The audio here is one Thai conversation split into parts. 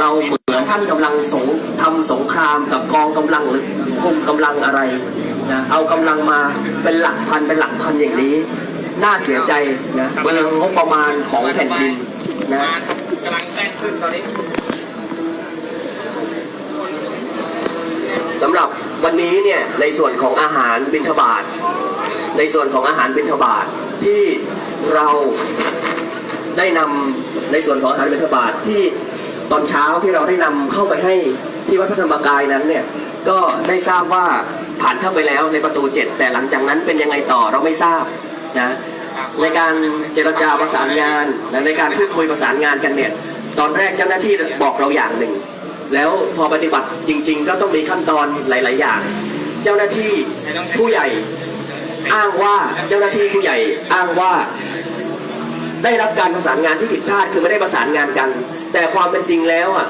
เราเหมือนท่านกำลังสงทำสงครามกับกองกำลังหรือกลุ่มกำลังอะไรนะเอากำลังมาเป็นหลักพันเป็นหลักพันอย่างนี้ น่าเสียใจนะเปลืองงบประมาณของแผ่นดินนะกำลังแจ้งขึ้นตอนนี้สำหรับวันนี้เนี่ยในส่วนของอาหารบิณฑบาตในส่วนของอาหารบิณฑบาตที่เราได้นำในส่วนของอาหารบิณฑบาตที่ ตอนเช้าที่เราได้นำเข้าไปให้ที่วัดพระธรรมกายนั้นเนี่ยก็ได้ทราบว่าผ่านเข้าไปแล้วในประตูเจ็ดแต่หลังจากนั้นเป็นยังไงต่อเราไม่ทราบนะในการเจรจาประสานงานและในการพูดคุยประสานงานกันเนี่ยตอนแรกเจ้าหน้าที่บอกเราอย่างหนึ่ง แล้วพอปฏิบัติจริง ๆ ก็ต้องมีขั้นตอนหลาย ๆ อย่าง เจ้าหน้าที่ผู้ใหญ่อ้างว่าเจ้าหน้าที่ผู้ใหญ่อ้างว่า ได้รับการประสานงานที่ผิดพลาดคือไม่ได้ประสานงานกัน แต่ความเป็นจริงแล้วอะ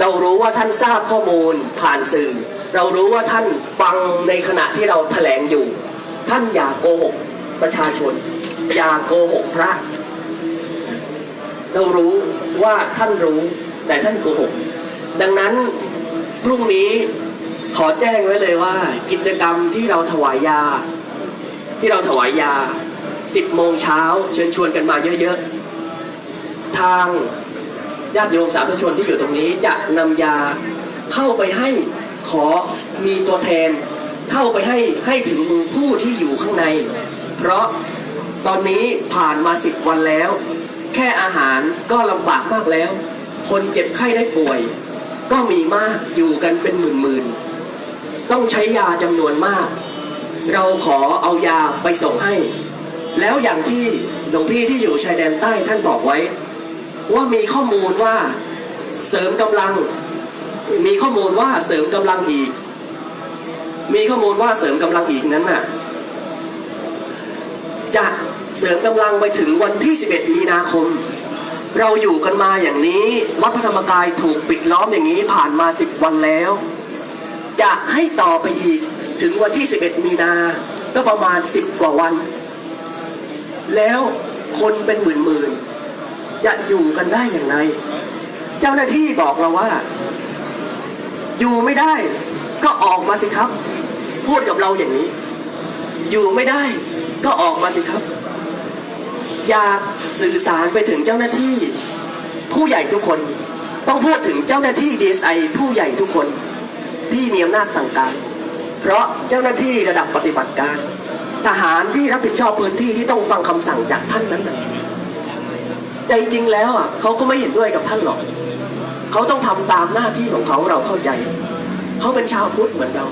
เรารู้ว่าท่านทราบข้อมูลผ่านสื่อ เรารู้ว่าท่านฟังในขณะที่เราแถลงอยู่ ท่านอย่าโกหกประชาชน อย่าโกหกพระ เรารู้ว่าท่านรู้แต่ท่านโกหก ดังนั้นพรุ่งนี้ขอแจ้งไว้เลยว่า กิจกรรมที่เราถวายยา ที่เราถวายยา 10โมงเช้าเชิญชวนกันมาเยอะๆ ทาง ญาติโยมสาธุชนที่อยู่ตรงนี้จะนำยาเข้าไปให้ขอมีตัวแทนเข้าไปให้ให้ถึงมือผู้ที่อยู่ข้างใน เพราะตอนนี้ผ่านมา10วันแล้ว แค่อาหารก็ลำบากมากแล้ว คนเจ็บไข้ได้ป่วย ก็มีมากอยู่กันเป็นหมื่นๆต้องใช้ยาจำนวนมาก เราขอเอายาไปส่งให้ แล้วอย่างที่หลวงพี่ที่อยู่ชายแดนใต้ท่านบอกไว้ ว่ามีข้อมูลว่าเสริมกำลัง มีข้อมูลว่าเสริมกำลังอีก มีข้อมูลว่าเสริมกำลังอีกนั้นน่ะจะเสริมกำลังไปถึงวันที่ 11 มีนาคม เราอยู่กันมาอย่างนี้วัดพระธรรมกายถูกปิดล้อมอย่างนี้ผ่านมา 10 วันแล้ว จะให้ต่อไปอีกถึงวันที่ 11 มีนาก็ประมาณ 10 กว่าวัน แล้วคนเป็นหมื่นๆ จะอยู่กันได้อย่างไร เจ้าหน้าที่บอกเราว่า อยู่ไม่ได้ ก็ออกมาสิครับ พูดกับเราอย่างนี้ อยู่ไม่ได้ ก็ออกมาสิครับ อยากสื่อสารไปถึงเจ้าหน้าที่ ผู้ใหญ่ทุกคน ต้องพูดถึงเจ้าหน้าที่ DSI ผู้ใหญ่ทุกคน ที่มีอำนาจสั่งการเพราะเจ้าหน้าที่ระดับปฏิบัติการ ทหารที่รับผิดชอบพื้นที่ที่ต้องฟังคำสั่งจากท่านนั้นนะ ใจจริงแล้วอะเขาก็ไม่เห็นด้วยกับท่านหรอกเขาต้องทำตามหน้าที่ของเขาเราเข้าใจเขาเป็นชาวพุทธเหมือนเรา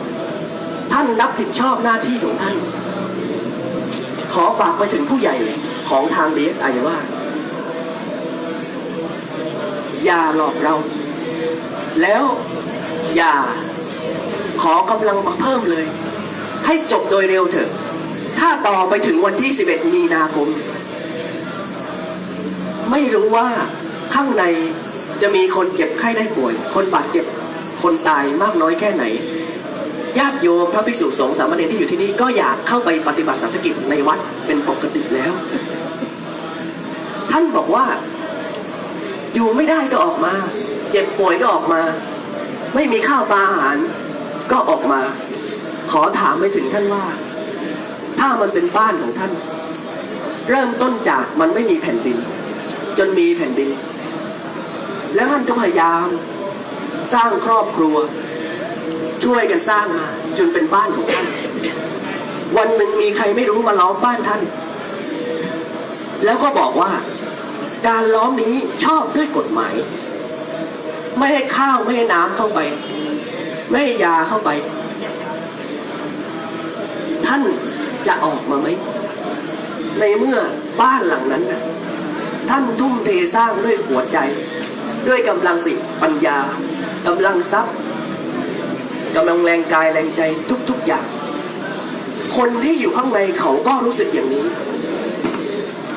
ท่านรับผิดชอบหน้าที่ของท่าน ขอฝากไปถึงผู้ใหญ่ของทาง DSI ว่า อย่าหลอกเรา แล้วอย่าขอกำลังมาเพิ่มเลย ให้จบโดยเร็วเถอะ ถ้าต่อไปถึงวันที่ 11 มีนาคม ไม่รู้ว่าข้างในจะมีคนเจ็บไข้ได้ป่วย คนบาดเจ็บคนตายมากน้อยแค่ไหนญาติโยมพระภิกษุสงฆ์สามเณรที่อยู่ที่นี่ก็อยากเข้าไปปฏิบัติศาสนกิจในวัดเป็นปกติแล้ว ท่านบอกว่า อยู่ไม่ได้ก็ออกมา เจ็บป่วยก็ออกมา ไม่มีข้าวปลาอาหาร ก็ออกมา ขอถามไปถึงท่านว่า ถ้ามันเป็นบ้านของท่าน เริ่มต้นจากมันไม่มีแผ่นดิน จนมีแผ่นดิน แล้วท่านก็พยายาม สร้างครอบครัว ช่วยกันสร้างมาจนเป็นบ้านของท่าน วันหนึ่งมีใครไม่รู้มาล้อมบ้านท่าน แล้วก็บอกว่า การล้อมนี้ชอบด้วยกฎหมาย ไม่ให้ข้าวไม่ให้น้ำเข้าไป ไม่ให้ยาเข้าไป ท่านจะออกมาไหมในเมื่อบ้านหลังนั้นนะ ท่านทุ่มเทสร้างด้วยหัวใจ ด้วยกำลังสิปัญญากำลังทรัพย์กำลังแรงกายแรงใจทุก ๆอย่าง คนที่อยู่ข้างในเขาก็รู้สึกอย่างนี้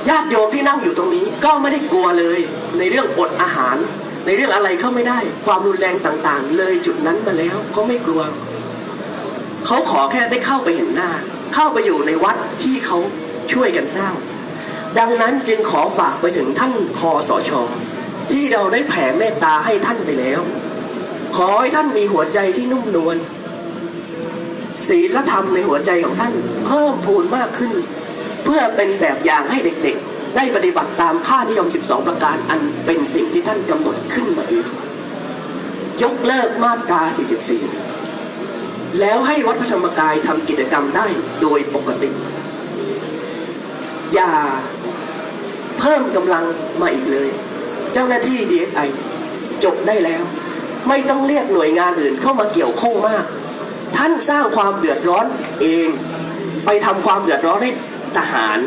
ญาติโยมที่นั่งอยู่ตรงนี้ก็ไม่ได้กลัวเลย ในเรื่องอดอาหาร ในเรื่องอะไรเข้าไม่ได้ ความรุนแรงต่างๆ เลยจุดนั้นมาแล้วเขาไม่กลัว เขาขอแค่ได้เข้าไปเห็นหน้า เข้าไปอยู่ในวัดที่เขาช่วยกันสร้าง ดังนั้นจึงขอฝากไปถึงท่านคอสชทที่เราได้แผ่เมตตาให้ท่านไปแล้ว ขอให้ท่านมีหัวใจที่นุ่มนวลศีลธรรมในหัวใจของท่านเพิ่มพูนมากขึ้น เพื่อเป็นแบบอย่างให้เด็กๆ ได้ปฏิบัติตามค่านิยม 12 ประการอันเป็นสิ่งที่ท่านกำหนดขึ้นมาเองยกเลิกมาตรา 44 แล้วให้วัดพระธรรมกายทำกิจกรรมได้โดยปกติ อย่า เพิ่มกำลังมาอีกเลย เจ้าหน้าที่ DSI จบได้แล้ว ไม่ต้องเรียกหน่วยงานอื่นเข้ามาเกี่ยวข้องมาก ท่านสร้างความเดือดร้อนเอง ไปทำความเดือดร้อนให้ทหาร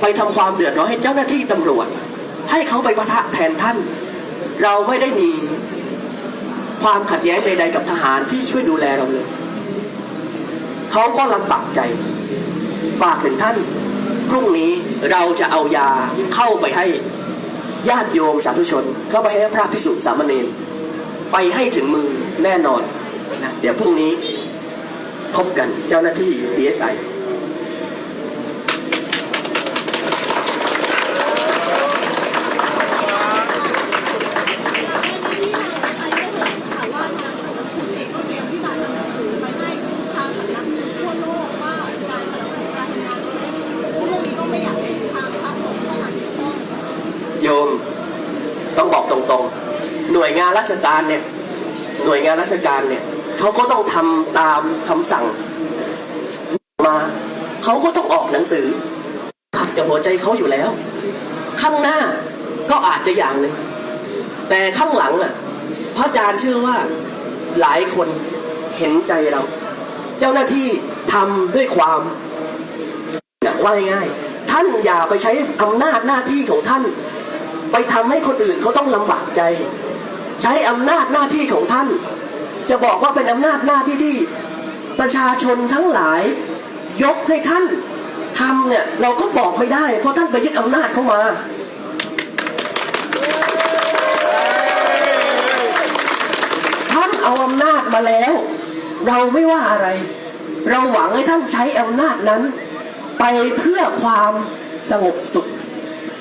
ไปทำความเดือดร้อนให้เจ้าหน้าที่ตำรวจ ให้เขาไปปะทะแทนท่าน เราไม่ได้มีความขัดแย้งใดๆกับทหารที่ช่วยดูแลเราเลย เขาก็ลำบากใจ ฝากถึงท่าน พรุ่งนี้เราจะเอายาเข้าไปให้ญาติโยมสาธุชน เข้าไปให้พระพิสุสามเณรไปให้ถึงมือแน่นอนนะเดี๋ยวพรุ่งนี้พบกันเจ้าหน้าที่ DSI ค่ะว่าทางสำนักพุทธเองก็เตรียมที่จะทำหนังสือไปให้ทางสำนักทั่วโลกว่าการสนับสนุนการทำงานของซึ่งเรื่องนี้ก็ไม่อยากให้ทางพระสงฆ์เข้ามาเกี่ยวข้อง โยมต้องบอกตรงๆ หน่วยงาน ราชการเนี่ยหน่วยงานราชการเนี่ยเขาก็ต้องทำตามคำสั่งมาเขาก็ต้องออกหนังสือ ขัดกับหัวใจเขาอยู่แล้ว ข้างหน้าก็อาจจะอย่างหนึ่งแต่ข้างหลังอะพระอาจารย์เชื่อว่าหลายคนเห็นใจเรา เจ้าหน้าที่ทำด้วยความว่าง่ายท่านอย่าไปใช้อำนาจหน้าที่ของท่าน ไปทำให้คนอื่นเขาต้องลำบากใจ ใช้อำนาจหน้าที่ของท่าน จะบอกว่าเป็นอำนาจหน้าที่ที่ประชาชนทั้งหลาย ยกให้ท่านทำเนี่ยเราก็บอกไม่ได้ เพราะท่านไปยึดอำนาจเข้ามาท่านเอาอำนาจมาแล้ว เราไม่ว่าอะไร เราหวังให้ท่านใช้อำนาจนั้น ไปเพื่อความสงบสุข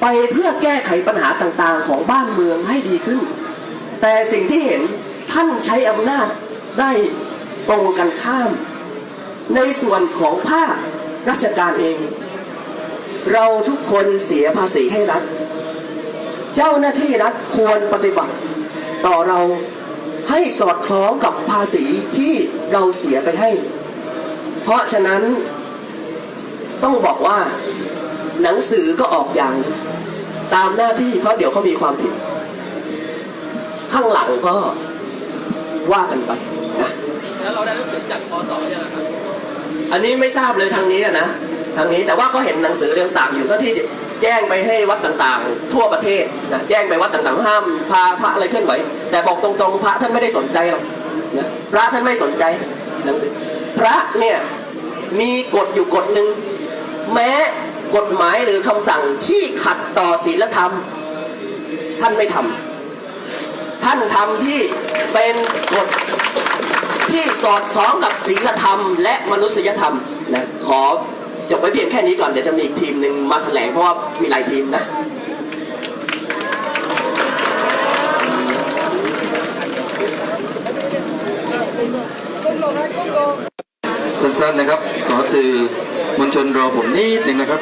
ไปเพื่อแก้ไขปัญหาต่างๆ ของบ้านเมืองให้ดีขึ้น แต่สิ่งที่เห็นท่านใช้อำนาจได้ตรงกันข้าม ในส่วนของภาคราชการเอง เราทุกคนเสียภาษีให้รัฐ เจ้าหน้าที่รัฐควรปฏิบัติ ต่อเราให้สอดคล้องกับภาษีที่เราเสียไปให้ เพราะฉะนั้นต้องบอกว่าหนังสือก็ออกอย่าง ตามหน้าที่เพราะเดี๋ยวเขามีความผิด ข้างหลังก็ว่ากันไปนะแล้วเราได้รู้สึกจากพอต่อยังครับอันนี้ไม่ทราบเลยทางนี้อะนะทางนี้แต่ว่าก็เห็นหนังสือเรื่องต่างอยู่ก็ที่แจ้งไปให้วัดต่างๆ ทั่วประเทศนะแจ้งไปวัดต่างๆ ห้ามพาพระอะไรเคลื่อนไหวแต่บอกตรงๆ พระท่านไม่ได้สนใจหรอกนะพระท่านไม่สนใจหนังสือพระเนี่ยมีกฎอยู่กฎหนึ่งแม้กฎหมายหรือคำสั่งที่ขัดต่อศีลธรรม ท่านไม่ทำ ท่านทำที่เป็นกฎที่สอดคล้องกับศีลธรรม และมนุษยธรรมนะขอจบไว้เพียงแค่นี้ก่อนเดี๋ยวจะมีอีกทีมหนึ่งมาแถลงเพราะว่ามีหลายทีมนะสั้นๆนะครับขอสื่อมวลชนรอผมนิดหนึ่งนะครับ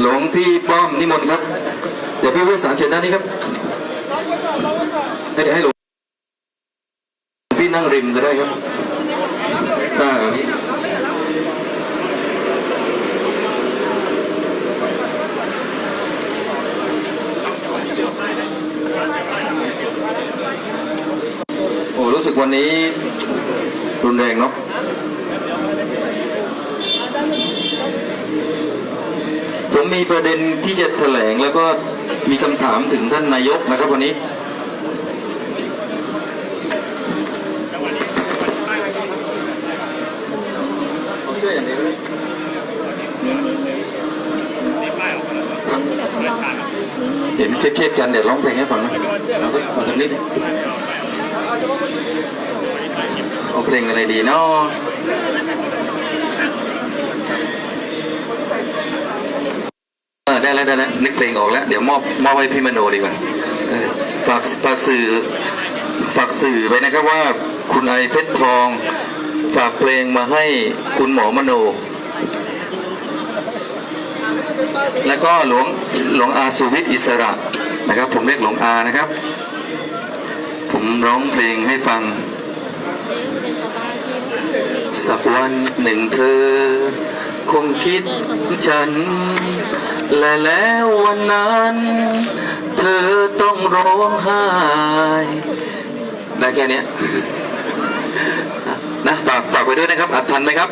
หลงพี่ป้อมนิมนต์ครับ เดี๋ยวพี่ผู้สารเชิญด้านนี้ครับ เดี๋ยวให้หลวงพี่นั่งริมก็ได้ครับอ่โอ้รู้สึกวันนี้รุนแรงเนาะผมมีประเด็นที่จะแถลงแล้วก็ มีคำถามถึงท่านนายกนะครับวันนี้เอาเสื้ออย่างเดียวก็ได้เห็นเครียดๆกันเดี๋ยวร้องเพลงให้ฟังนะเอาสักเอาสักนิดเอาเพลงอะไรดีเนาะ เออ ได้แล้วได้แล้วนึกเพลงออกแล้ว เดี๋ยวมอบมอบให้พี่มโนดีกว่าฝากฝากสื่อฝากสื่อไปนะครับว่าคุณไอเพชรทอง ฝากเพลงมาให้คุณหมอมโน แล้วก็หลวงหลวงอาสุวิทย์อิสระนะครับ ผมเรียกหลวงอานะครับ ผมร้องเพลงให้ฟัง สักวันหนึ่งเธอ คงคิดฉัน และแล้ววันนั้น เธอต้องร้องไห้ได้แค่นี้นะฝากฝากไว้ด้วยนะครับอัดทันไหมครับ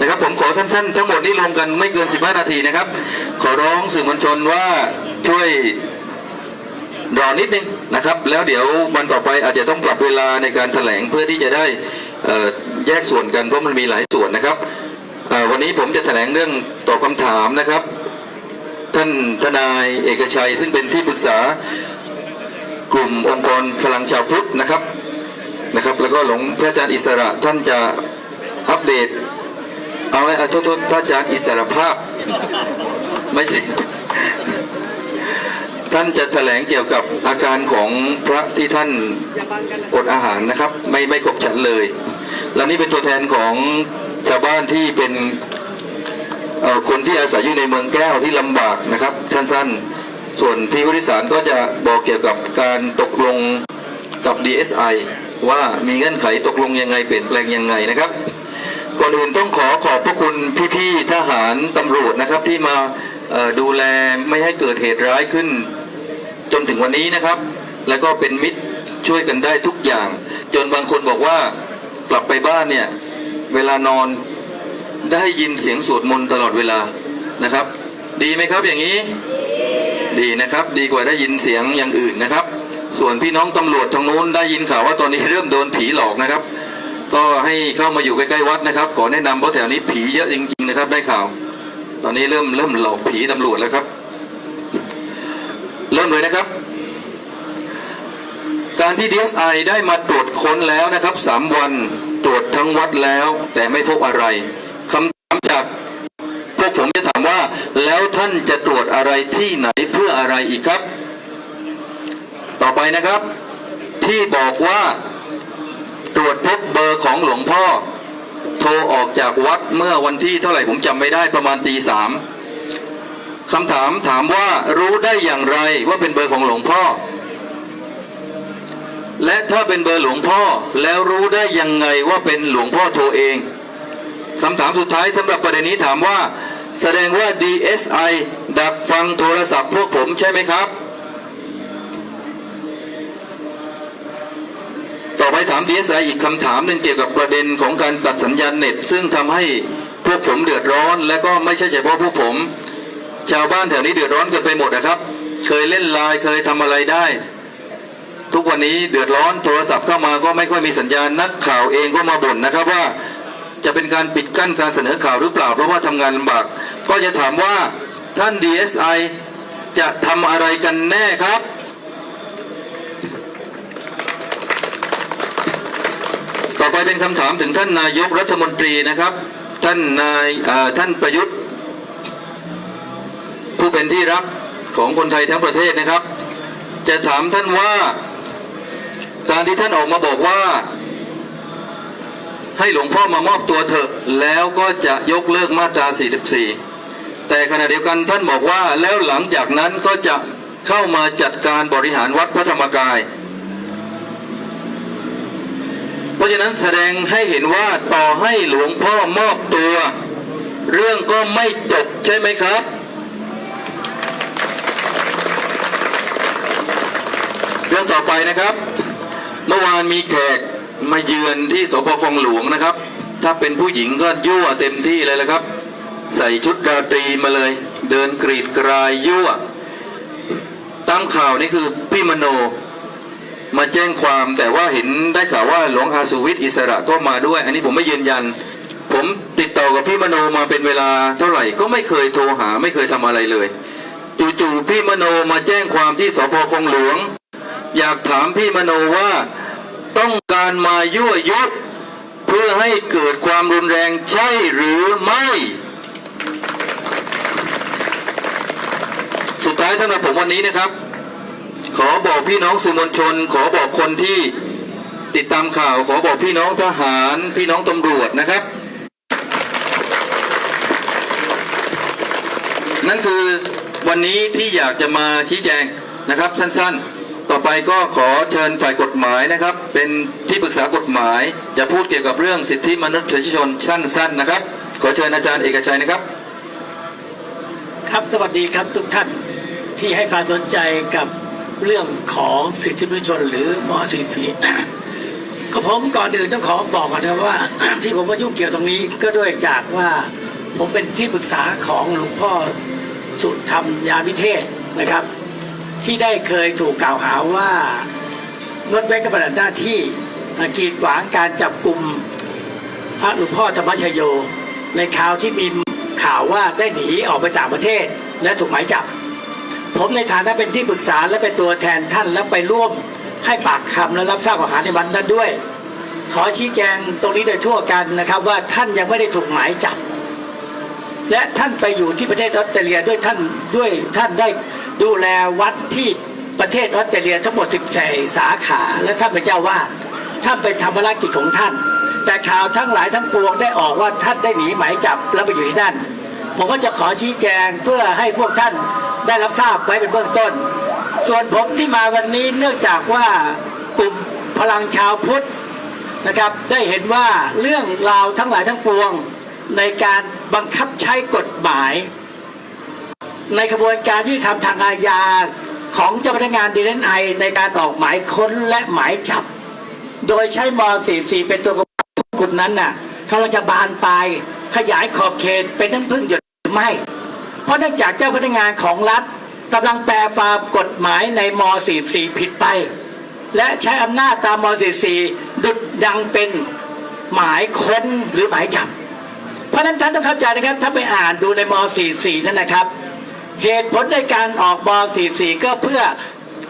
นะครับ ผมขอสั้นๆ ทั้งหมดนี้รวมกันไม่เกิน 15 นาทีนะครับ ขอร้องสื่อมวลชนว่าช่วยรอนิดนึงนะครับ แล้วเดี๋ยววันต่อไปอาจจะต้องปรับเวลาในการแถลงเพื่อที่จะได้แยกส่วนกันเพราะมันมีหลายส่วนนะครับ วันนี้ผมจะแถลงเรื่องตอบคำถามนะครับ ท่านทนายเอกชัย ซึ่งเป็นที่ปรึกษากลุ่มองค์กรพลังชาวพุทธนะครับนะครับ แล้วก็หลวงพระอาจารย์อิสระท่านจะอัปเดต เอาไว้อาโทษโทษพระอาจารย์อิสระภาพ ไม่ใช่ ท่านจะแถลงเกี่ยวกับอาการของพระที่ท่านอดอาหารนะครับ ไม่ไม่ขบฉันเลย แล้วนี่เป็นตัวแทนของาวบ้านที่เป็นคนที่อาศัยอยู่ในเมืองแก้วที่ลำบากนะครับสั้นๆ ส่วนพี่วริสารก็จะบอกเกี่ยวกับการตกลงกับ DSI ว่ามีเงื่อนไขตกลงยังไงเปลี่ยนแปลงยังไงนะครับ ก่อนอื่นต้องขอขอบพระคุณพี่ๆทหารตำรวจนะครับที่มาดูแลไม่ให้เกิดเหตุร้ายขึ้น จนถึงวันนี้นะครับ แล้วก็เป็นมิตรช่วยกันได้ทุกอย่าง จนบางคนบอกว่ากลับไปบ้านเนี่ย เวลานอนได้ยินเสียงสวดมนต์ตลอดเวลานะครับ ดีไหมครับอย่างนี้ ดีนะครับ ดีกว่าได้ยินเสียงอย่างอื่นนะครับ ส่วนพี่น้องตำรวจทางนู้นได้ยินข่าวว่าตอนนี้เริ่มโดนผีหลอกนะครับ ก็ให้เข้ามาอยู่ใกล้ๆวัดนะครับ ขอแนะนำเพราะแถวนี้ผีเยอะจริงๆนะครับ ได้ข่าว ตอนนี้เริ่มเริ่มหลอกผีตำรวจแล้วครับ เริ่มเลยนะครับการที่ DSI ได้มาตรวจค้นแล้วนะครับสามวัน วจทั้งวัดแล้ว แต่ไม่พบอะไรคำถามจากพวกผมจะถามว่า แล้วท่านจะตรวจอะไรที่ไหนเพื่ออะไรอีกครับ ต่อไปนะครับ ที่บอกว่าตรวจพบเบอร์ของหลวงพ่อ โทรออกจากวัดเมื่อวันที่เท่าไหร่ผมจำไม่ได้ประมาณตีสามคำถามถามว่ารู้ได้อย่างไรว่าเป็นเบอร์ของหลวงพ่อ และถ้าเป็นเบอร์หลวงพ่อแล้วรู้ได้ยังไงว่าเป็นหลวงพ่อโทรเองคำถามสุดท้ายสำหรับประเด็นนี้ถามว่า แสดงว่า DSI ดักฟังโทรศัพท์พวกผมใช่ไหมครับ ต่อไปถาม DSI อีกคำถามหนึ่งเกี่ยวกับประเด็นของการตัดสัญญาณเน็ต ซึ่งทำให้พวกผมเดือดร้อน และก็ไม่ใช่เฉพาะพวกผม ชาวบ้านแถวนี้เดือดร้อนกันไปหมดนะครับ เคยเล่นไลน์เคยทำอะไรได้ ทุกวันนี้เดือดร้อนโทรศัพท์เข้ามาก็ไม่ค่อยมีสัญญาณนักข่าวเองก็มาบ่นนะครับว่า จะเป็นการปิดกั้นการเสนอข่าวหรือเปล่าเพราะว่าทำงานลำบาก ก็จะถามว่าท่าน DSI จะทำอะไรกันแน่ครับ ต่อไปเป็นคำถามถึงท่านนายกรัฐมนตรีนะครับ ท่านนายท่านประยุทธ์ ผู้เป็นที่รักของคนไทยทั้งประเทศนะครับ จะถามท่านว่า การที่ท่านออกมาบอกว่า ให้หลวงพ่อมามอบตัวเถอะ แล้วก็จะยกเลิกมาตรา 44 แต่ขณะเดียวกันท่านบอกว่าแล้วหลังจากนั้นก็จะเข้ามาจัดการบริหารวัดพระธรรมกาย เพราะฉะนั้นแสดงให้เห็นว่าต่อให้หลวงพ่อมอบตัว เรื่องก็ไม่จบใช่ไหมครับเรื่องต่อไปนะครับ เมื่อวานมีแขกมาเยือนที่สพคลองหลวงนะครับ ถ้าเป็นผู้หญิงก็ยั่วเต็มที่เลยละครับ ใส่ชุดราตรีมาเลย เดินกรีดกรายยั่ว ตามข่าวนี่คือพี่มโนมาแจ้งความแต่ว่าเห็นได้ข่าวว่าหลวงอาสุวิทย์อิสระก็มาด้วย อันนี้ผมไม่ยืนยัน ผมติดต่อกับพี่มโนมาเป็นเวลาเท่าไหร่ก็ไม่เคยโทรหาไม่เคยทำอะไรเลย จู่ๆพี่มโนมาแจ้งความที่สพคลองหลวง อยากถามพี่มโนว่าต้องการมายั่วยุเพื่อให้เกิดความรุนแรงใช่หรือไม่ สุดท้ายสำหรับผมวันนี้นะครับ ขอบอกพี่น้องสื่อมวลชน ขอบอกคนที่ติดตามข่าวขอบอกพี่น้องทหาร พี่น้องตำรวจนะครับ นั่นคือวันนี้ที่อยากจะมาชี้แจงนะครับสั้นๆ ต่อไปก็ขอเชิญฝ่ายกฎหมายนะครับ เป็นที่ปรึกษากฎหมาย จะพูดเกี่ยวกับเรื่องสิทธิมนุษยชนสั้นๆนะครับ ขอเชิญอาจารย์เอกชัยนะครับ ครับสวัสดีครับทุกท่านที่ให้ความสนใจกับเรื่องของสิทธิมนุษยชนหรือม .44 ก็ผมก่อนอื่นต้องขอบอกก่อนนะว่า ที่ผมมายุ่งเกี่ยวตรงนี้ก็ด้วยจากว่าผมเป็นที่ปรึกษาของหลวงพ่อสุธรรมยาวิเทศนะครับ ที่ได้เคยถูกกล่าวหาว่างดเว้นการปฏิบัติหน้าที่กีดขวางการจับกลุ่มพระหลวงพ่อธรรมชโย ในข่าวที่มีข่าวว่าได้หนีออกไปต่างประเทศและถูกหมายจับ ผมในฐานะเป็นที่ปรึกษาและเป็นตัวแทนท่านและไปร่วมให้ปากคำและรับทราบข้อหาในวันนั้นด้วย ขอชี้แจงตรงนี้โดยทั่วกันนะครับว่าท่านยังไม่ได้ถูกหมายจับ และท่านไปอยู่ที่ประเทศออสเตรเลียด้วยท่านด้วยท่านได้ ดูแลวัดที่ประเทศออสเตรเลียทั้งหมด14สาขาและท่านเป็นเจ้าวาดท่านไปทำภารกิจของท่าน แต่ข่าวทั้งหลายทั้งปวงได้ออกว่าท่านได้หนีหมายจับแล้วไปอยู่ที่นั่นผมก็จะขอชี้แจงเพื่อให้พวกท่านได้รับทราบไว้เป็นเบื้องต้น ส่วนผมที่มาวันนี้เนื่องจากว่ากลุ่มพลังชาวพุทธนะครับได้เห็นว่าเรื่องราวทั้งหลายทั้งปวงในการบังคับใช้กฎหมาย ในกระบวนการยุติธรรมทางอาญาของเจ้าพนักงานดีเนไอในการออกหมายค้นและหมายจับ โดยใช้ม .44 เป็นตัวกำกับกลุ่มนั้นน่ะกำลังจะบานปลายขยายขอบเขตเป็นน้ำพึ่งหยดหรือไม่ เพราะเนื่องจากเจ้าพนักงานของรัฐกำลังแปลความกฎหมายในม .44 ผิดไป และใช้อำนาจตามม .44 ดุดดังเป็นหมายค้นหรือหมายจับ เพราะฉะนั้นท่านต้องเข้าใจนะครับ ถ้าไปอ่านดูในม .44 นั่นนะครับ เหตุผลในการออกม .44 ก็เพื่อ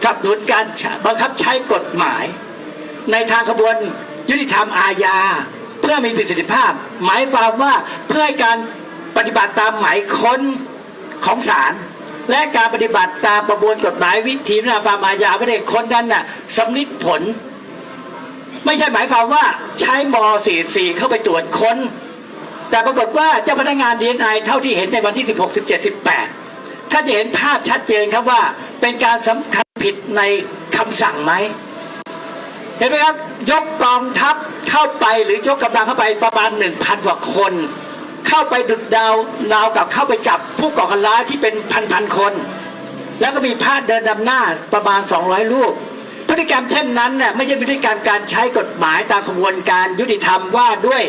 สนับสนุนการบังคับใช้กฎหมาย ในทางขบวนยุติธรรมอาญา เพื่อมีประสิทธิภาพ หมายความว่าเพื่อให้การปฏิบัติตามหมายค้นของศาลและการปฏิบัติตามประมวลกฎหมายวิธีพิจารณาความอาญาไม่ได้ค้นนั้นน่ะสำลิดผล ไม่ใช่หมายความว่าใช้ม .44 เข้าไปตรวจค้น แต่ปรากฏว่าเจ้าพนักงานดีเอ็นไอเท่าที่เห็นในวันที่ 16 17 18 ถ้าจะเห็นภาพชัดเจนครับว่าเป็นการสำคัญผิดในคำสั่งไหมเห็นไหมครับ ยกกองทัพเข้าไปหรือยกกำลังเข้าไปประมาณ1,000กว่าคน เข้าไปดุดดาวดาวกับเข้าไปจับผู้ก่อการร้ายที่เป็นพันๆคน แล้วก็มีพาดเดินนำหน้าประมาณ 200รูปพฤติกรรมเช่นนั้นน่ะไม่ใช่พฤติกรรมการใช้กฎหมายตามกระบวนการยุติธรรมว่าด้วย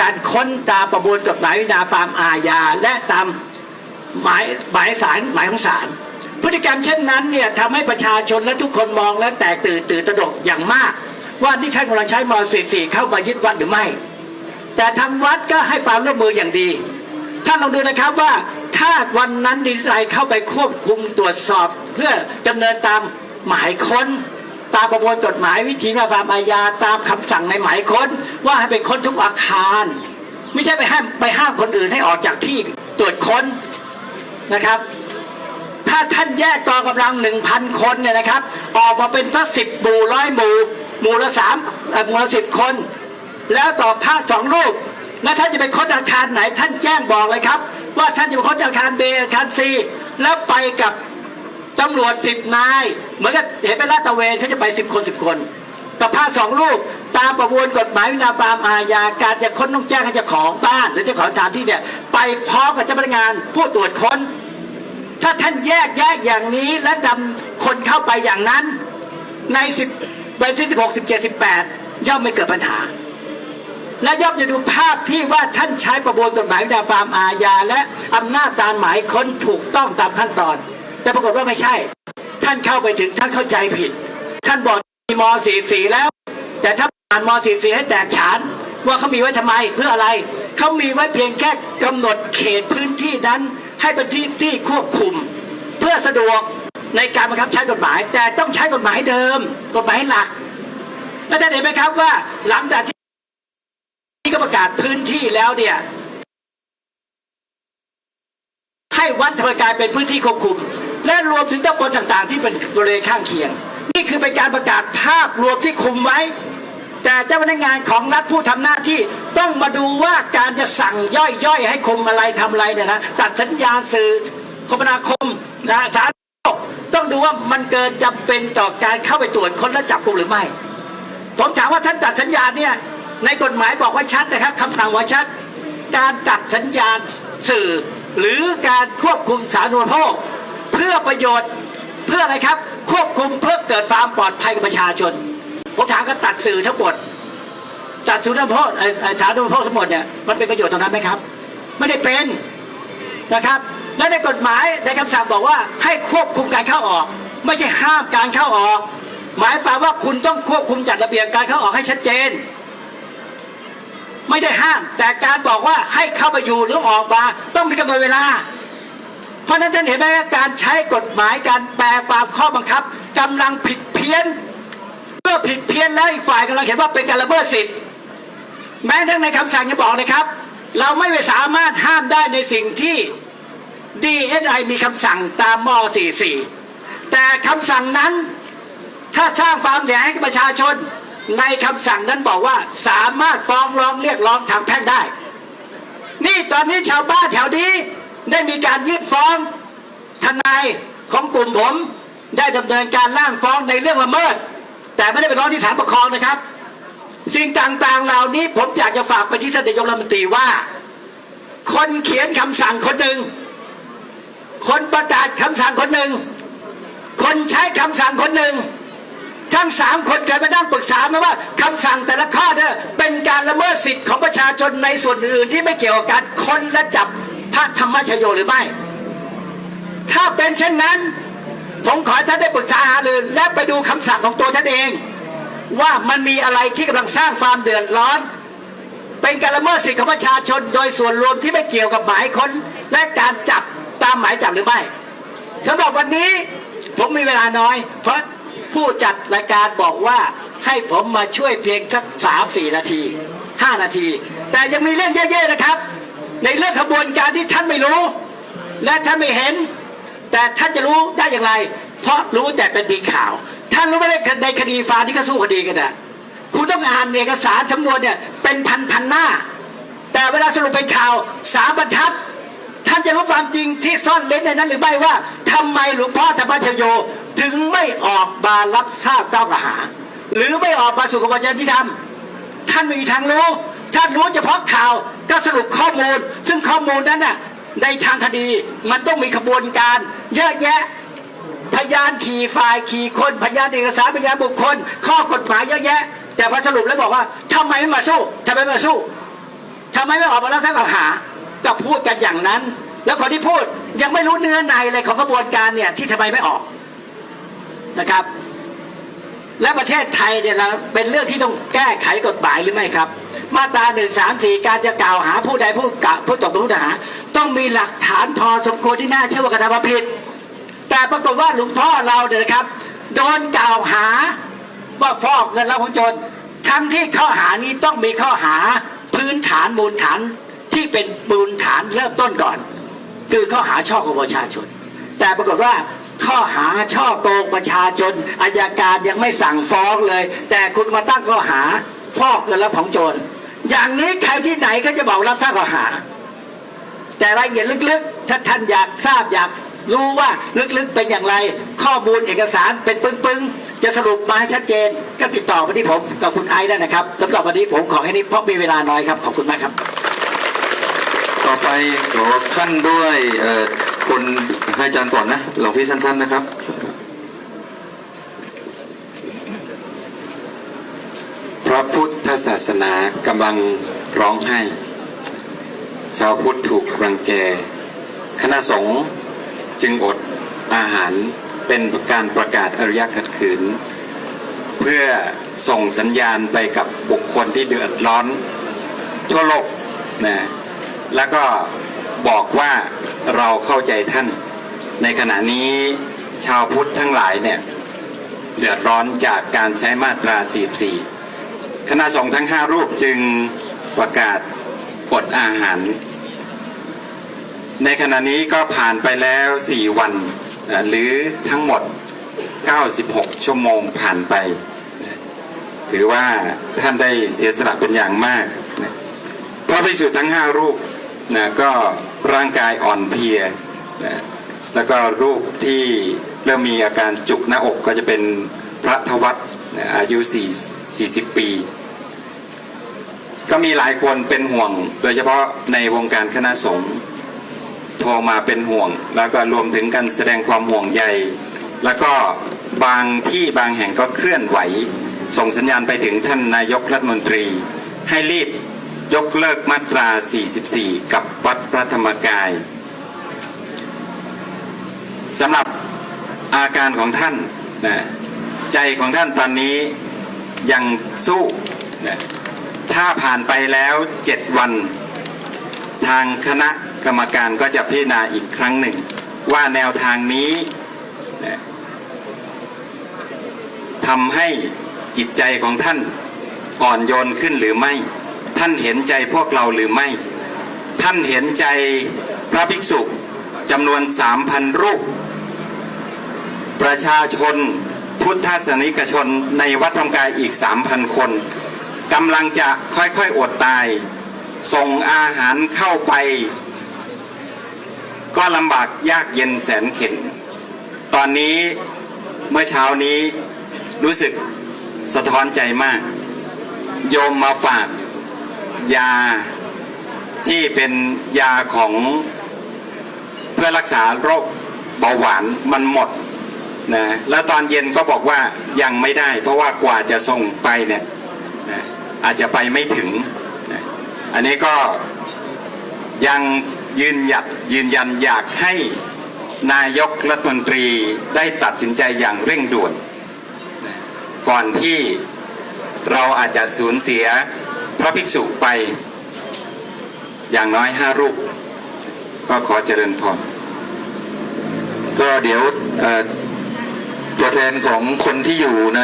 การค้นตามประมวลกฎหมายวินาฟาร์มอาญาและตาม หมายหมายสารหมายของศาลพฤติกรรมเช่นนั้นเนี่ยทำให้ประชาชนและทุกคนมองและแตกตื่นตื่นตระหนกอย่างมาก ว่านี่ท่านกำลังใช้ม .44 เข้ามายึดวัดหรือไม่ แต่ทางวัดก็ให้ความร่วมมืออย่างดีท่านลองดูนะครับว่าถ้าวันนั้นดีไซน์เข้าไปควบคุมตรวจสอบ เพื่อดำเนินตามหมายค้น ตามประมวลกฎหมายวิธีมาความอาญาตามคำสั่งในหมายค้น ว่าให้ไปค้นทุกอาคาร ไม่ใช่ไปห้ามไปห้ามคนอื่นให้ออกจากที่ตรวจค้น นะครับ ถ้าท่านแยกกองกำลังหนึ่งพันคนเนี่ยนะครับ ออกมาเป็นสักสิบหมู่ร้อยหมู่หมู่ละสามหมู่ละสิบคน แล้วต่อภาคสองรูป แล้วท่านจะไปค้นอาคารไหน ท่านแจ้งบอกเลยครับ ว่าท่านจะไปค้นอาคารเบอาคารซีแล้วไปกับตำรวจสิบนาย เหมือนกับเห็นเป็นลาดตะเวนเขาจะไปสิบคนสิบคน กับภาคสองรูปตามประมวลกฎหมายวินาฟามอาญาการจะค้นต้องแจ้งให้เจ้าของบ้าน หรือเจ้าของสถานที่เนี่ยไปพร้อมกับเจ้าพนักงานผู้ตรวจค้น ถ้าท่านแยกแยะอย่างนี้และดำคนเข้าไปอย่างนั้นในสิบวันที่สิบหกสิบเจ็ดสิบแปดย่อมไม่เกิดปัญหา และย่อมจะดูภาพที่ว่าท่านใช้ประมวลกฎหมายวินาฟาร์มอาญาและอำนาจตามหมายค้นถูกต้องตามขั้นตอน แต่ปรากฏว่าไม่ใช่ ท่านเข้าไปถึงท่านเข้าใจผิด ท่านบอก มีม .44 แล้ว แต่ถ้าอ่านม .44 ให้แตกฉาน ว่าเขามีไว้ทำไมเพื่ออะไรเขามีไว้เพียงแค่กำหนดเขตพื้นที่นั้น ให้เป็นที่ที่ควบคุม เพื่อสะดวกในการบังคับใช้กฎหมาย แต่ต้องใช้กฎหมายเดิม กฎหมายหลักแล้วท่านเห็นไหมครับว่าหลังจากที่ที่ก็ประกาศพื้นที่แล้วเนี่ยให้วัดธรรมกายเป็นพื้นที่ควบคุม และรวมถึงตำบลต่างๆ ที่เป็นบริเวณข้างเคียง นี่คือเป็นการประกาศภาพรวมที่คุมไว้ แต่เจ้าพนักงานของรัฐผู้ทำหน้าที่ต้องมาดูว่าการจะสั่งย่อยๆให้คุมอะไรทำอะไรเนี่ยนะตัดสัญญาณสื่อคมนาคมนะสาธารณสุขต้องดูว่ามันเกินจำเป็นต่อการเข้าไปตรวจค้นและจับกุมหรือไม่ ผมถามว่าท่านตัดสัญญาณเนี่ยในกฎหมายบอกว่าชัดนะครับคำสั่งว่าชัด การตัดสัญญาณสื่อ หรือการควบคุมสาธารณูปโภคเพื่อประโยชน์ เพื่ออะไรครับ ควบคุมเพื่อเกิดความปลอดภัยกับประชาชนผมถามก็ตัดสื่อทั้งหมดตัดสาธารณูปโภคเอ่อเอ่อสาธารณูปโภคทั้งหมดเนี่ยมันเป็นประโยชน์ตรงนั้นไหมครับ ไม่ได้เป็นนะครับ และในกฎหมายในคำสั่งบอกว่าให้ควบคุมการเข้าออก ไม่ใช่ห้ามการเข้าออก หมายความว่าคุณต้องควบคุมจัดระเบียบการเข้าออกให้ชัดเจน ไม่ได้ห้ามแต่การบอกว่าให้เข้ามาอยู่หรือออกมาต้องมีกำหนดเวลา เพราะนั้นท่านเห็นไหมการใช้กฎหมายการแปลความข้อบังคับกำลังผิดเพี้ยนเมื่อผิดเพี้ยนแล้วอีกฝ่ายกำลังเห็นว่าเป็นการละเมิดสิทธิ์แม้ทั้งในคำสั่งยังบอกนะครับ เราไม่ไปสามารถห้ามได้ในสิ่งที่ DSI มีคำสั่งตามม .44 แต่คำสั่งนั้นถ้าสร้างความเสียหายให้กับประชาชนในคำสั่งนั้นบอกว่าสามารถฟ้องร้องเรียกร้องทางแพ่งได้ นี่ตอนนี้ชาวบ้านแถวนี้ ได้มีการยื่นฟ้องทนายของกลุ่มผม ได้ดำเนินการร่างฟ้องในเรื่องละเมิด แต่ไม่ได้ไปร้องที่ศาลปกครองนะครับ สิ่งต่างๆเหล่านี้ผมอยากจะฝากไปที่ท่านนายกรัฐมนตรีว่า คนเขียนคำสั่งคนหนึ่ง คนประกาศคำสั่งคนหนึ่ง คนใช้คำสั่งคนหนึ่งทั้งสามคนเคยมานั่งปรึกษาไหมว่าคำสั่งแต่ละข้อเนี่ยเป็นการละเมิดสิทธิ์ของประชาชนในส่วนอื่นที่ไม่เกี่ยวกับการค้นและจับ พระธรรมชโยหรือไม่ ถ้าเป็นเช่นนั้น ผมขอท่านได้ปรึกษาหารือและไปดูคำสั่งของตัวท่านเอง ว่ามันมีอะไรที่กำลังสร้างความเดือดร้อน เป็นการละเมิดสิทธิของประชาชนโดยส่วนรวมที่ไม่เกี่ยวกับหมายค้นและการจับตามหมายจับหรือไม่สำหรับวันนี้ผมมีเวลาน้อย เพราะผู้จัดรายการบอกว่าให้ผมมาช่วยเพียงสักสามสี่นาทีห้านาที แต่ยังมีเรื่องแย่ๆนะครับ ในเรื่องขบวนการที่ท่านไม่รู้ และท่านไม่เห็น แต่ท่านจะรู้ได้อย่างไร เพราะรู้แต่เป็นดีข่าว ท่านรู้ไหมในคดีฟาที่เขาสู้คดีกันอะคุณต้องอ่านเอกสารสำนวนเนี่ยเป็นพันพันๆหน้า แต่เวลาสรุปเป็นข่าวสามบรรทัด ท่านจะรู้ความจริงที่ซ่อนเล้นในนั้นหรือไม่ว่าทำไมหลวงพ่อธรรมชโยถึงไม่ออกมารับทราบข้อกล่าวหา หรือไม่ออกมาสู่กระบวนการยุติธรรมท่านไม่มีทางรู้ ท่านรู้เฉพาะข่าวก็สรุปข้อมูล ซึ่งข้อมูลนั้นน่ะในทางคดีมันต้องมีขบวนการ เยอะแยะพยานขี่ฝ่ายขี่คนพยานเอกสารพยานบุคคล ข้อกฎหมายเยอะแยะ แต่พอสรุปแล้วบอกว่าทำไมไม่มาสู้ทำไมไม่มาสู้ทำไมไม่ออกมารับทราบข้อหาก็พูดกันอย่างนั้น แล้วคนที่พูดยังไม่รู้เนื้อในเลยของกระบวนการเนี่ยที่ทำไมไม่ออกนะครับ และประเทศไทยเนี่ยเราเป็นเรื่องที่ต้องแก้ไขกฎหมายหรือไม่ครับ มาตราหนึ่งสามสี่การจะกล่าวหาผู้ใดผู้กล่าวผู้ตกเป็นผู้ต้องหา ต้องมีหลักฐานพอสมควรที่น่าเชื่อว่ากระทำความผิด แต่ปรากฏว่าหลวงพ่อเราเนี่ยนะครับโดนกล่าวหาว่าฟอกเงินเราของโจรทั้งที่ข้อหานี้ต้องมีข้อหาพื้นฐานมูลฐานที่เป็นมูลฐานเริ่มต้นก่อน คือข้อหาช่อกงประชาชน แต่ปรากฏว่าข้อหาช่อโกงประชาชนอายการยังไม่สั่งฟ้องเลย แต่คุณมาตั้งข้อหาฟอกเงินแล้วของโจร อย่างนี้ใครที่ไหนก็จะบอกรับทราบข้อหา แต่รายละเอียดลึกๆ ถ้าท่านอยากทราบอยากรู้ว่าลึกๆเป็นอย่างไร ข้อมูลเอกสารเป็นปึ้งๆ จะสรุปมาให้ชัดเจน ก็ติดต่อมาที่ผมกับคุณไอซ์ได้นะครับสำหรับวันนี้ผมขอแค่นี้เพราะมีเวลาน้อยครับ ขอบคุณมากครับ ต่อไปขอขั้นด้วยคนให้อาจารย์ก่อนนะหลวงพี่สั้นๆนะครับ เพราะพุทธ ศาสนากำลังร้องไห้ ชาวพุทธถูกรังแก คณะสงฆ์จึงอดอาหารเป็นการประกาศอริยขัดขืน เพื่อส่งสัญญาณไปกับบุคคลที่เดือดร้อน ทั่วโลกนะแล้วก็บอกว่าเราเข้าใจท่าน ในขณะนี้ชาวพุทธทั้งหลายเนี่ยเดือดร้อนจากการใช้มาตรา 44 คณะสงฆ์ทั้ง5รูปจึงประกาศอดอาหาร ในขณะนี้ก็ผ่านไปแล้ว 4 วัน หรือทั้งหมด 96 ชั่วโมงผ่านไป ถือว่าท่านได้เสียสละเป็นอย่างมากพระภิกษุทั้ง 5 รูปนะก็ร่างกายอ่อนเพลียนะแล้วก็รูปที่เริ่มมีอาการจุกหน้าอกก็จะเป็นพระทวัตนะอายุ 4 40 ปี ก็มีหลายคนเป็นห่วง โดยเฉพาะในวงการคณะสงฆ์โทรมาเป็นห่วง แล้วก็รวมถึงการแสดงความห่วงใย แล้วก็บางที่บางแห่งก็เคลื่อนไหว ส่งสัญญาณไปถึงท่านนายกรัฐมนตรี ให้รีบยกเลิกมาตรา 44 กับวัดพระธรรมกายสำหรับอาการของท่านนะใจของท่านตอนนี้ยังสู้นะ ถ้าผ่านไปแล้วเจ็ดวัน ทางคณะกรรมการก็จะพิจารณาอีกครั้งหนึ่ง ว่าแนวทางนี้ทำให้จิตใจของท่านอ่อนโยนขึ้นหรือไม่ ท่านเห็นใจพวกเราหรือไม่ ท่านเห็นใจพระภิกษุจำนวนสามพันรูป ประชาชนพุทธศาสนิกชนในวัดธรรมกายอีกสามพันคน กำลังจะค่อยๆอดตาย ส่งอาหารเข้าไป ก็ลำบากยากเย็นแสนเข็ญตอนนี้เมื่อเช้านี้รู้สึกสะท้อนใจมาก โยมมาฝากยาที่เป็นยาของเพื่อรักษาโรคเบาหวานมันหมดนะแล้วตอนเย็นก็บอกว่ายังไม่ได้ เพราะว่ากว่าจะส่งไปเนี่ย อาจจะไปไม่ถึง อันนี้ก็ยังยืนหยัดยืนยันอยากให้นายกรัฐมนตรีได้ตัดสินใจอย่างเร่งด่วน ก่อนที่เราอาจจะสูญเสียพระภิกษุไปอย่างน้อยห้ารูป ก็ขอเจริญพรก็เดี๋ยวเอ่อ ตัวแทนของคนที่อยู่ใน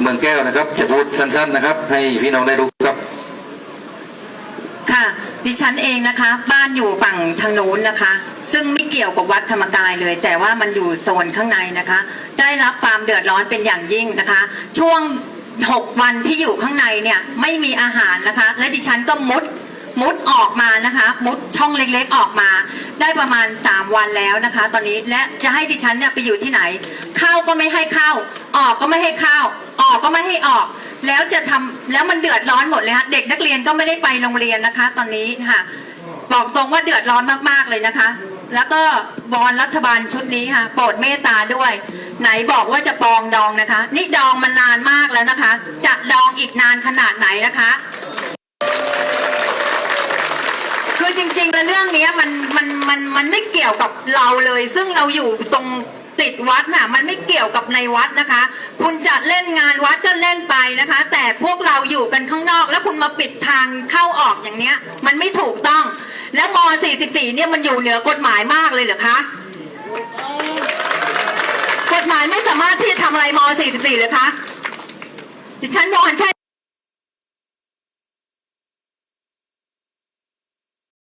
เมืองแก้วนะครับ จะพูดสั้นๆนะครับ ให้พี่น้องได้รู้ครับ ค่ะ ดิฉันเองนะคะ บ้านอยู่ฝั่งทางนู้นนะคะ ซึ่งไม่เกี่ยวกับวัดธรรมกายเลย แต่ว่ามันอยู่โซนข้างในนะคะ ได้รับความเดือดร้อนเป็นอย่างยิ่งนะคะ ช่วง6วันที่อยู่ข้างในเนี่ยไม่มีอาหารนะคะ และดิฉันก็มุด มุดออกมานะคะ มุดช่องเล็กๆออกมา ได้ประมาณ 3 วันแล้วนะคะ ตอนนี้และจะให้ดิฉันเนี่ยไปอยู่ที่ไหน เข้าก็ไม่ให้เข้า ออกก็ไม่ให้เข้า ออกก็ไม่ให้ออก แล้วจะทำแล้วมันเดือดร้อนหมดเลยค่ะเด็กนักเรียนก็ไม่ได้ไปโรงเรียนนะคะ ตอนนี้ค่ะ บอกตรงว่าเดือดร้อนมากๆเลยนะคะ แล้วก็บอลรัฐบาลชุดนี้ค่ะโปรดเมตตาด้วย ไหนบอกว่าจะปองดองนะคะ นี่ดองมันนานมากแล้วนะคะ จะดองอีกนานขนาดไหนนะคะ คือจริงๆแล้วเรื่องเนี้ยมันมันมันมันไม่เกี่ยวกับเราเลย ซึ่งเราอยู่ตรงติดวัดน่ะมันไม่เกี่ยวกับในวัดนะคะ คุณจะเล่นงานวัดก็เล่นไปนะคะ แต่พวกเราอยู่กันข้างนอก แล้วคุณมาปิดทางเข้าออกอย่างเนี้ย มันไม่ถูกต้อง แล้วม 44 เนี่ยมันอยู่เหนือกฎหมายมากเลยเหรอคะกฎหมายไม่สามารถที่จะทำอะไรม 44 เลยคะดิฉันวอนแค่